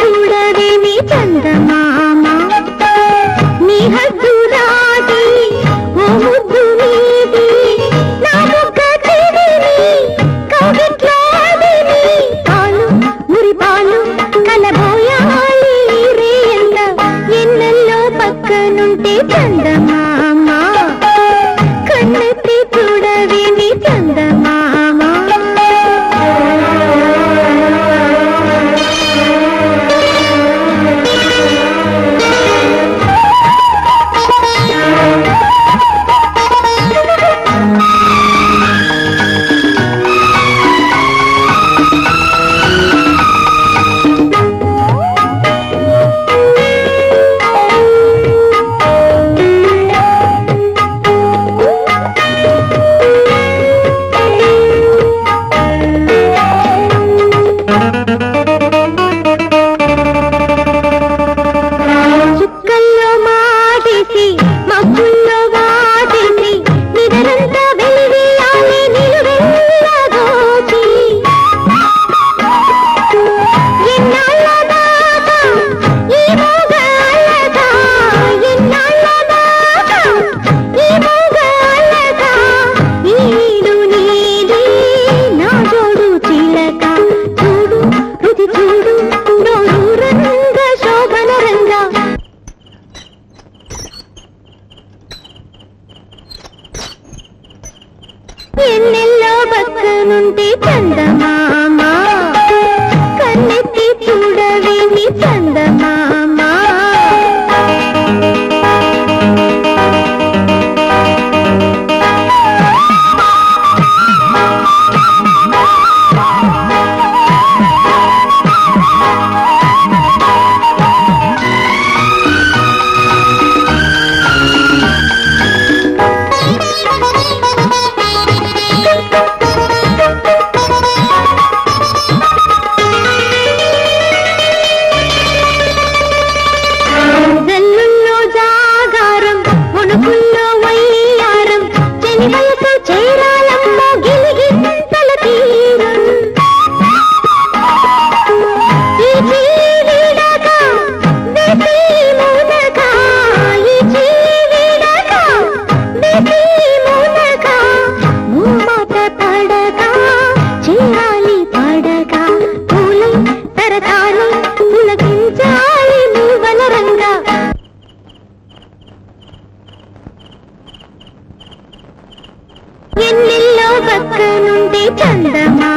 చూడా నుండి చందమా? పులకించాలి మూవల రంగా ఎన్నెల్లో చందమా?